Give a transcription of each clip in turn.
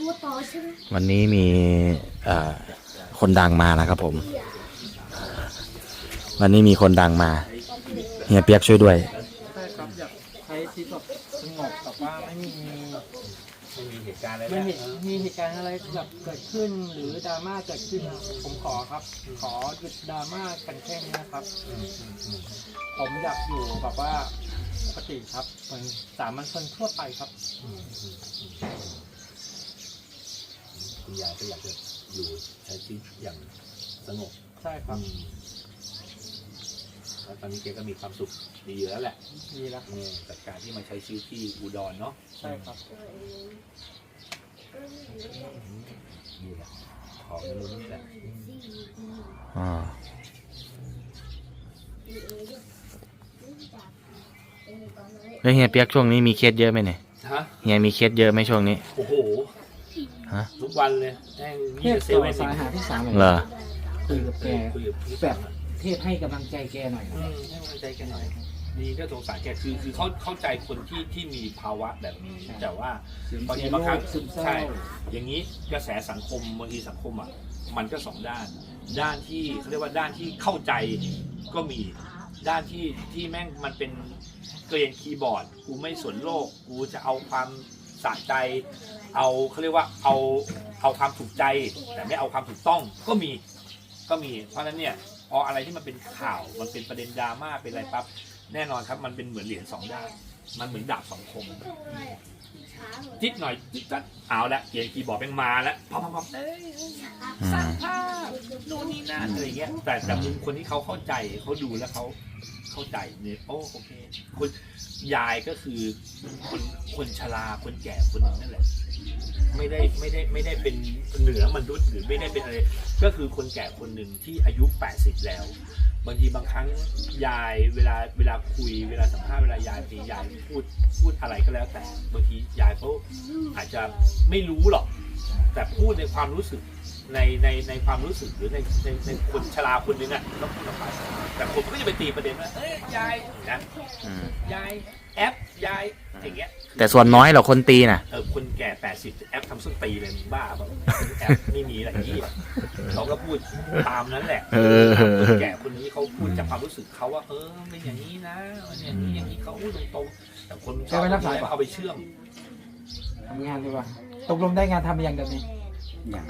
ตัวต่อใช่ไหมวันนี้มีเอ่อคนดังมานะครับผม วันนี้มีคนดังมาเฮียเปียกช่วยด้วยใช่ครับอยากใช้ชีวิตแบบสงบแบบว่าไม่มีไม่มีเหตุการณ์อะไรไม่นะเห็นมีเหตุการณ์อะไรแบบเกิดขึ้นหรือดราม่าเกิดขึ้นนะผมขอครับ ขอหยุดดราม่ากันแค่นี้นะครับอืมอืมอืมผมอยากอยู่แบบว่าปกติครับเหมือนสามัญชนทั่วไปครับอืมอืมอืม คุณยายก็อยากจะอยู่ใช้ชีวิตอย่างสงบใช่ครับอืมแล้วตอนนี้แกก็มีความสุขดีอยู่แล้วแหละดีแล้วเออจากการที่มาใช้ชีวิตที่อุดรเนาะใช่ครับ นี่แหละของในมุมนี่แหละอ่า แล้วเฮียเปียกช่วงนี้มีเคสเยอะไหมเนี่ยฮะเฮียมีเคสเยอะไหมช่วงนี้ โอ้โห ฮะทุกวันเลยแม่งเทยี่พสิบเซต่อเว่นสายหาพี่สาวหน่อยเหรอคุยกับแก คุยกับพี่แบบ เทพให้กำลังใจแกหน่อยอืมให้กำลังใจแกหน่อยดีก็สงสารแกคือคือเขาเข้าใจคนที่ที่มีภาวะแบบนี้ใช่แต่ว่าเสียบางทีเสียบางโรครั้คงซึมเศร้า ใช่ อย่างนี้กระแสสังคมบางทีสังคมอะมันก็สองด้าน ด้านที่เขาเรียกว่าด้านที่เข้าใจก็มีด้านที่ที่แม่งมันเป็นเกรียนคีย์บอร์ด กูไม่สนโลก กูจะเอาความสะใจ เอาเขาเรียกว่าเอาเอาความถูกใจ แต่ไม่เอาความถูกต้องก็มีก็มี เพราะฉะนั้นเนี่ยพออะไรที่มันเป็นข่าวมันเป็นประเด็นดราม่าเป็นอะไรปั๊บแน่นอนครับ มันเป็นเหมือนเหรียญสองด้านมันเหมือนดาบสองคมจิดหน่อยจิดจัดเอาละเกียร์คีย์บอร์ดแม่งมาแล้วพับพับพับเอ้ยสร้างภาพนู่นนี่นั่นอะไรเงี้ย แต่แต่มุมคนที่เขาเข้าใจเขาดูแล้วเขาเข้าใจเนี่ยโอ้โอเคคนยายก็คือคนคนชราคนแก่คนนึงนั่นแหละ ไม่ได้ไม่ได้ไม่ได้เป็นเหนือมนุษย์หรือไม่ได้เป็นอะไร ก็คือคนแก่คนหนึ่งที่อายุ 80 แล้ว บางทีบางครั้งยายเวลาเวลาคุยเวลาสัมภาษณ์เวลายายมียายพูดพูดอะไรก็แล้วแต่บางทียายเขาอาจจะไม่รู้หรอก แต่พูดในความรู้สึกในในในความรู้สึกหรือในในในคนชราคนหนึงอะต้องต้องไปแต่คนก็จะไปตีประเด็นว่าเอ้ยยายนะอืมยายแอปยายอย่างเงี้ย แต่ส่วนน้อยเหรอคนตีน่ะ เออคนแก่ 80 แอปทำส้นตีเลยมึงบ้าเปล่าแอปไม่มีอะไรที่เขาก็พูดตามนั้นแหละเออ คนแก่คนนี้เขาพูดจากความรู้สึกเขาว่า เออเป็นอย่างนี้นะอย่างนี้อย่างนี้เขาพูดตรงๆแต่คนชอบเอาไปเชื่อมทำงานดีกว่า ตกลงได้งานทำยังเดี๋ยวนี้อย่าง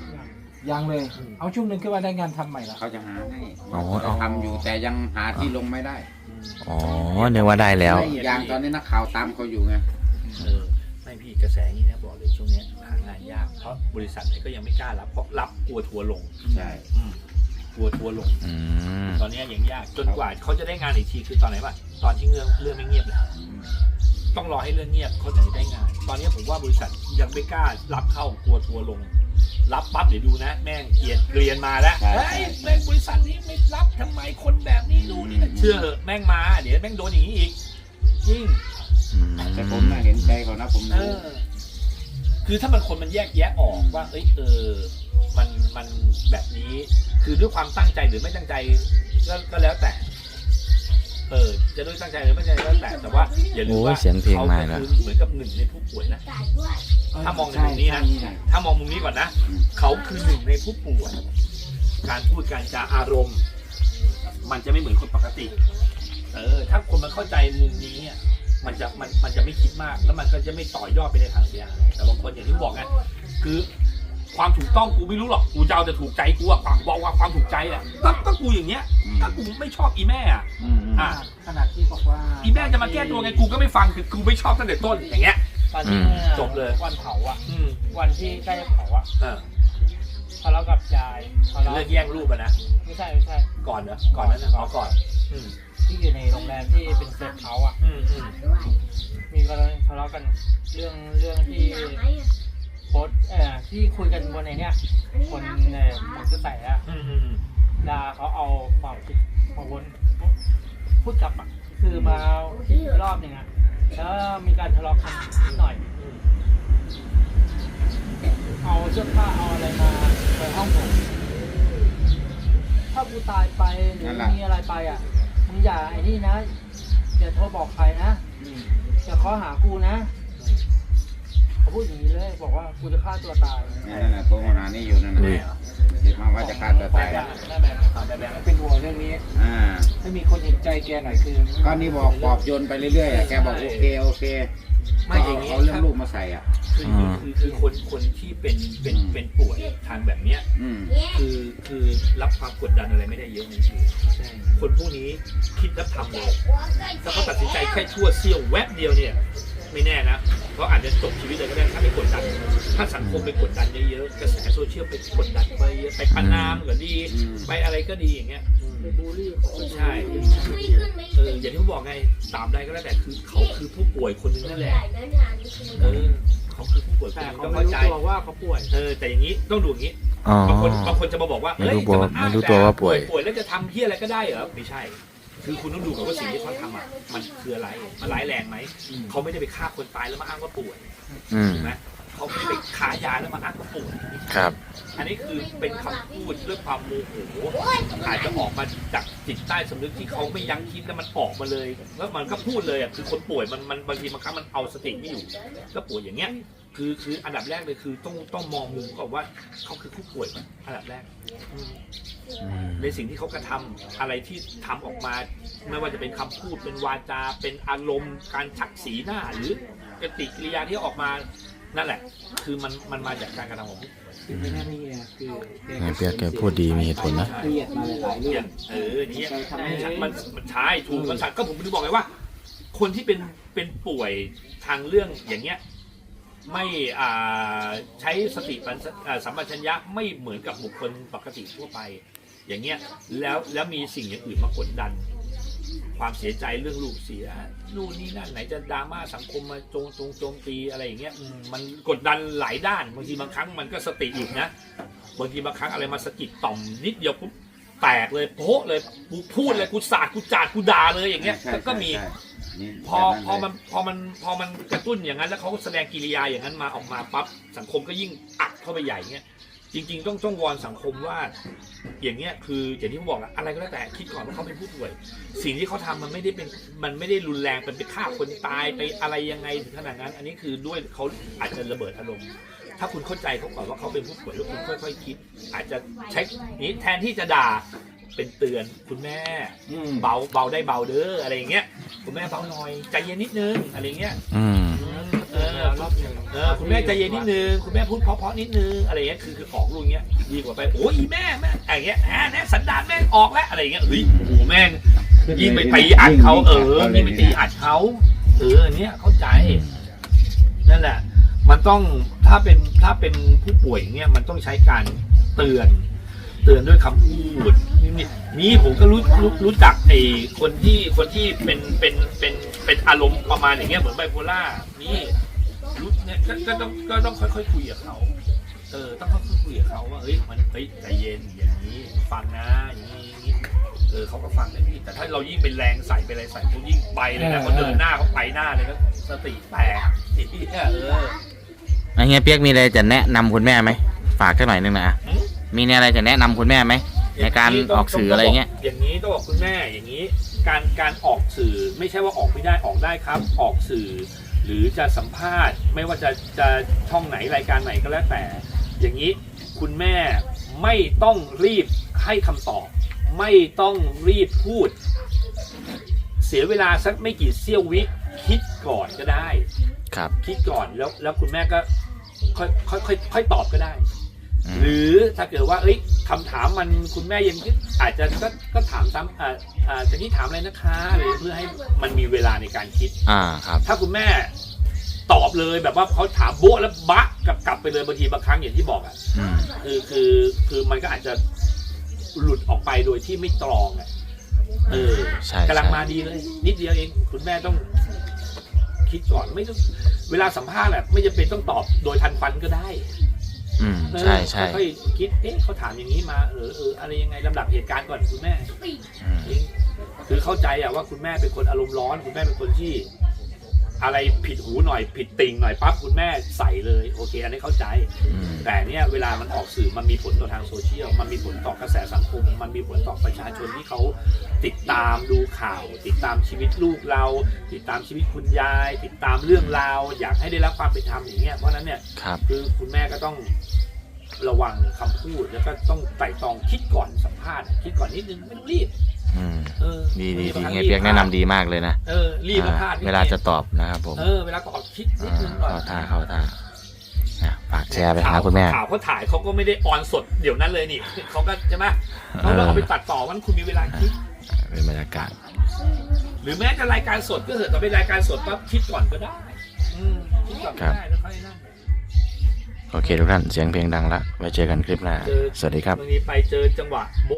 ยังเลย เอาช่วงหนึ่งคือว่าได้งานทำใหม่ละเขาจะหาให้อ๋ออ๋อ ทำอยู่แต่ยังหาที่ลงไม่ได้อ๋อนึกว่าได้แล้วไม่อย่างตอนนี้นักข่าวตามเขาอยู่ไงเออไม่พี่กระแสนี้นะบอกเลยช่วงเนี้ยหางานยากเพราะบริษัทไหนก็ยังไม่กล้ารับเพราะรับกลัวทัวร์ลงใช่ อืมกลัวทัวร์ลง อืม ตอนเนี้ยยังยากจนกว่าเขาจะได้งานอีกทีคือตอนไหนวะตอนที่เรื่องเรื่องไม่เงียบเลย ต้องรอให้เรื่องเงียบเขาถึงจะได้งาน ตอนเนี้ยผมว่าบริษัทยังไม่กล้ารับเข้ากลัวทัวร์ลง รับปั๊บเดี๋ยวดูนะ แม่งเกลียนเกลียนมาแล้วเฮ้ยแม่งบริษัทนี้ไม่รับทำไมคนแบบนี้ดูนนี่นะเชื่อเหอะแม่งมา เดี๋ยวแม่งโดนอย่างนี้อีกจริงอืมแต่ผมน่ะเห็นใจเขานะผมเอรู้อคือถ้ามันคนมันแยกแยะออกว่า เอ้ยเออ มันมันแบบนี้ คือด้วยความตั้งใจหรือไม่ตั้งใจก็ก็แล้วแต่ เออจะด้วยตั้งใจหรือไม่ตั้งใจก็แล้วแต่แต่ว่าอย่าลืมโอ้ยว่าเสียงเพลงเขามาก็แล้วคือเหมือนกับหนึ่งในผู้ป่วยนะ ถ้ามองในมุมนี้นะใช่ถ้ามองมุมนี้ก่อนนะ เขาคือหนึ่งในผู้ป่วย การพูดการจาอารมณ์ มันจะไม่เหมือนคนปกติ เออ ถ้าคนมันเข้าใจมุมนี้อะมันจะมันมันจะไม่คิดมาก แล้วมันก็จะไม่ต่อยอดไปในทางเสียหายแต่บางคนอย่างที่บอกไงคือ ความถูกต้องกูไม่รู้หรอกกูจะเอาแต่ถูกใจกูอะความว่าว่าความถูกใจอะก็ก็กูอย่างเงี้ยถ้ากูไม่ชอบอีแม่อะอืมอืมอะขนาดที่บอกว่าอีแม่จะมาแก้ตัวไงกูก็ไม่ฟังคือกูไม่ชอบตั้งแต่ต้นอย่างเงี้ย ตอนที่อืมมื่อจบเลย วันเผาอะ อืมวันที่ใกล้จะเผาอะเออทะเลาะกับยายทะเลาะเลิกแย่งรูปอะนะไม่ใช่ไม่ใช่ ก่อนเหรอก่อนนั้นนะเอาก่อน อืมที่อยู่ในโรงแรมที่เป็นเซฟเฮาส์อะ อืมอืมมีกรณีทะเลาะกันเรื่องเรื่องที่ โพสต์เอ่อที่คุยกันบนไอ้เนี้ยคนเอ่อผมจะใส่อะอืมอืมอืมดาเขาเอาความคิดมาวนพูดกลับอะคือมาคิดอีกรอบหนึ่งอะแล้วมีการทะเลาะกันนิดหน่อย อืมเอาเสื้อผ้าเอาอะไรมาในห้องผมถ้ากูตายไปหรือมีอะไรไปอะมึงอย่าไอ้นี่นะอย่าโทรบอกใครนะอืมอย่าข้อหากูนะ กว่ากูจะฆ่าตัวตายนั่นน่ะโทรมาหานี่อยู่นั่นน่ะอุ้ยเด็กมาว่าจะฆ่าตัวตายแม่แบงค์แม่แบงค์เป็นห่วงเรื่องนี้อ่าถ้ามีคนเห็นใจแกหน่อยคือ ก็นี่บอกปลอบโยนไปเรื่อยๆอะแกบอกโอเคโอเคไม่อย่างนี้เขาเรื่องลูกมาใส่อะ คือคือคือคนคนที่เป็นเป็นเป็นป่วยทางแบบเนี้ยอืม คือคือรับความกดดันอะไรไม่ได้เยอะในชีวิตคนพวกนี้คิดแล้วทำเลยถ้าเขาตัดสินใจแค่ชั่วเสี้ยวแวบเดียวเนี่ย ไม่แน่นะเขาอาจจะจบชีวิตเลยก็ได้ถ้าไม่กดดัน ถ้าสังคมไปกดดันเยอะๆกระแสโซเชียลไปกดดันไปเยอะไปประนามก็ดีอืมไปอะไรก็ดีอย่างเงี้ยอืมไปบูลลี่เขาใช่เอออย่างที่ผมบอกไงตามใดก็แล้วแต่คือเขาคือผู้ป่วยคนหนึงนั่นแหละเออเขาคือผู้ป่วยคนแต่หนึงเขาต้องไม่เข้ารู้ใจตัวว่าเขาป่วยเออแต่อย่างนี้ต้องดูอย่างนี้อ๋อบางคนบางคนจะมาบอกว่าไม่รู้เฮ้ยจะาไม่รู้ตัวว่าป่วยป่วยแล้วจะทำที่อะไรก็ได้เหรอไม่ใช่ คือคุณต้องดูก่อนว่าสิ่งที่เขาทำอะมันคืออะไรมันร้ายแรงไหมเขาไม่ได้ไปฆ่าคนตายแล้วมาอ้างว่าป่วยอืมถูกไหมเขาไม่ได้ไปขายยาแล้วมาอ้างว่าป่วยครับ อันนี้คือเป็นคำพูดด้วยความโมโหอาจจะออกมาจากจิตใต้สำนึกที่เขาไม่ยั้งคิดแล้วมันออกมาเลย แล้วมันก็พูดเลยอะคือคนป่วยมันมันบางทีบางครั้งมันเอาสติไม่อยู่ก็ป่วยอย่างเงี้ย คือคืออันดับแรกเลยคือต้องต้องมองมุมก่อนว่าเขาคือผู้ป่วยก่อนอันดับแรกอืมอืมในสิ่งที่เขากระทำอะไรที่ทำออกมา ไม่ว่าจะเป็นคำพูดเป็นวาจา เป็นอารมณ์ การชักสีหน้า หรือกติกิริยาที่ออกมานั่นแหละ คือมันมันมาจากการกระทำของผู้คือไม่น่ามีอะคือแม่เปียกแกพูดดีมีเหตุผลนะ เครียดมาหลายๆเรื่องเออเนี่ยใช่ทำให้มันมันใช่ถูกมันสัตว์ก็ผมถึงบอกไงว่า คนที่เป็นเป็นป่วยทางเรื่องอย่างเงี้ย ไม่อ่าใช้สติปัญอ่าสัมปชัญญะไม่เหมือนกับบุคคลปกติทั่วไป อย่างเงี้ยแล้วแล้วมีสิ่งอย่างอื่นมากดดัน ความเสียใจเรื่องลูกเสียนู่นนี่นั่นไหนจะดราม่าสังคมมาโจงโจงโจมตีอะไรอย่างเงี้ยอืมมันกดดันหลายด้านบางทีบางครั้งมันก็สติหลุดนะบางทีบางครั้งอะไรมาสะกิดต่อมนิดเดียวปุ๊บแตกเลยโพะเลยกูพูดเลยกูสาดกูจาดกูด่าเลยอย่างเงี้ยใช่ก็ก็มีใช่ นี่พอแบบพอมันพอมันพอมันกระตุ้นอย่างนั้น แล้วเขาแสดงกิริยาอย่างนั้นมาออกมาปั๊บสังคมก็ยิ่งอัดเข้าไปใหญ่เงี้ยจริง ๆ ต้องต้องวอนสังคมว่า อย่างเงี้ยคืออย่างที่ผมบอกอะอะไรก็แล้วแต่คิดก่อนว่าเขาเป็นผู้ป่วย สิ่งที่เขาทำมันไม่ได้เป็นมันไม่ได้รุนแรงเป็นไปฆ่าคนตายไปอะไรยังไงถึงขนาดนั้น อันนี้คือด้วยเขาอาจจะระเบิดอารมณ์ ถ้าคุณเข้าใจเขาก่อนว่าเขาเป็นผู้ป่วยแล้วคุณค่อย ๆ คิด อาจจะใช้นี้แทนที่จะด่า เป็นเตือนคุณแม่อืมเบาเบาได้เบาเด้ออะไรอย่างเงี้ยคุณแม่เบาหน่อยใจเย็นนิดนึงอะไรเงี้ยอืม เออรอบหนึ่งเออคุณแม่ใจเย็นนิดนึงคุณแม่พูดเพราะๆนิดนึงอะไรเงี้ยคือคือออกลูกเงี้ยดีกว่าไปโอ้ยอีแม่แม่อะไรเงี้ยแหมแน่สันดานแม่งออกแล้วอะไรเงี้ยเฮ้ยโอ้โหแม่ง ยิ่งไปตีอัดเขาเออยิ่งไปตีอัดเขาเอออันเนี้ยเข้าใจ นั่นแหละ มันต้องถ้าเป็นถ้าเป็นผู้ป่วยอย่างเงี้ยมันต้องใช้การเตือน เตือนด้วยคำพูดนี่นี่นี่ผมก็รู้รู้รู้จักไอ้คนที่คนที่เป็นเป็นเป็นเป็นอารมณ์ประมาณอย่างเงี้ยเหมือนไบโพล่านี่รู้เนี่ยก็ก็ต้องก็ต้องค่อย ๆ คุยกับเขาเออต้องค่อยๆคุยกับเขาว่าเฮ้ยมันเฮ้ยใจเย็นอย่างนี้ฟังนะอย่างนี้อย่างนี้เออเขาก็ฟังได้พี่แต่ถ้าเรายิ่งเป็นแรงใส่ไปอะไรใส่เขายิ่งไปเลยนะเขาเดินหน้าเขาไปหน้าเลยก็สติแตกไอ้เหี้ยเออไอ้เงี้ยเปียกมีอะไรจะแนะนำคุณแม่ไหมฝากสักหน่อยหนึงนะอะหื มมีอะไรจะแนะนำคุณแม่ไหมในการออกสื่ออะไรเงี้ย อย่างนี้ต้องบอกคุณแม่อย่างนี้ การการออกสื่อไม่ใช่ว่าออกไม่ได้ออกได้ครับ ออกสื่อ หรือจะสัมภาษณ์ ไม่ว่าจะจะช่องไหนรายการไหนก็แล้วแต่ อย่างนี้คุณแม่ไม่ต้องรีบให้คำตอบ ไม่ต้องรีบพูด เสียเวลาสักไม่กี่เสี้ยววิคิดก่อนก็ได้ ครับ คิดก่อนแล้วแล้วคุณแม่ก็ค่อยค่อยค่อยค่อยตอบก็ได้อืม หรือถ้าเกิดว่าเอ้ยคำถามมันคุณแม่ยังคิดอาจจะก็ก็ถามซ้ำอ่าอ่าจะนี่ถามอะไรนะคะอะไรเพื่อให้มันมีเวลาในการคิด อ่าครับ ถ้าคุณแม่ตอบเลยแบบว่าเขาถามโบ๊ะแล้วบะกลับกลับไปเลยบางทีบางครั้งอย่างที่บอกอะอืมคือคือคือมันก็อาจจะหลุดออกไปโดยที่ไม่ตรองอะเออใช่กำลังใช่มาดีเลย นิดเดียวเอง คุณแม่ต้องคิดก่อนไม่ต้องเวลาสัมภาษณ์อะไม่จำเป็นต้องตอบโดยทันควันก็ได้ อืมใช่ใช่ค่อยๆคิดเอ๊ะเขาถามอย่างนี้มาเออเอออะไรยังไงลำดับเหตุการณ์ก่อนคุณแม่อืมเองคือเข้าใจอะว่าคุณแม่เป็นคนอารมณ์ร้อน คุณแม่เป็นคนที่ อะไรผิดหูหน่อยผิดติ่งหน่อยปั๊บคุณแม่ใส่เลยโอเค อันนี้เข้าใจอืมแต่เนี่ยเวลามันออกสื่อมันมีผลต่อทางโซเชียล มันมีผลต่อกระแสสังคม มันมีผลต่อประชาชนที่เขาติดตามดูข่าว ติดตามชีวิตลูกเรา ติดตามชีวิตคุณยาย ติดตามเรื่องราว อยากให้ได้รับความเป็นธรรมอย่างเงี้ยเพราะฉะนั้นเนี่ยครับคือคุณแม่ก็ต้องระวังคำพูดแล้วก็ต้องไต่ตรองคิดก่อนสัมภาษณ์คิดก่อนนิดนึงไม่ต้องรีบ อืมเออดีดีบางดีครั้งเฮียเปียกแนะนำดีมากเลยนะเออรีบแล้วพลาดอ่าเวลาจะตอบนะครับผมเออเวลาตอบคิดนิดอ่านึงก่อน เข้าท่าเข้าท่าอะฝากแชร์ไปหาคุณแม่ ข่าวเขาถ่ายเขาก็ไม่ได้ออนสดเดี๋ยวนั้นเลยนี่ เขาก็ใช่ไหมเขาก็เอาไปตัดต่อวันคุณมีเวลาคิด เป็นบรรยากาศ หรือแม้จะรายการสดก็เถอะแต่เป็นรายการสดปั๊บคิดก่อนก็ได้อืมคิดก่อนก็ได้แล้วค่อยนั่งโอเคทุกท่าน เสียงเพลงดังละ ไว้เจอกันคลิปหน้า เจอสวัสดีครับ บางทีไปเจอจังหวะโบ๊ะ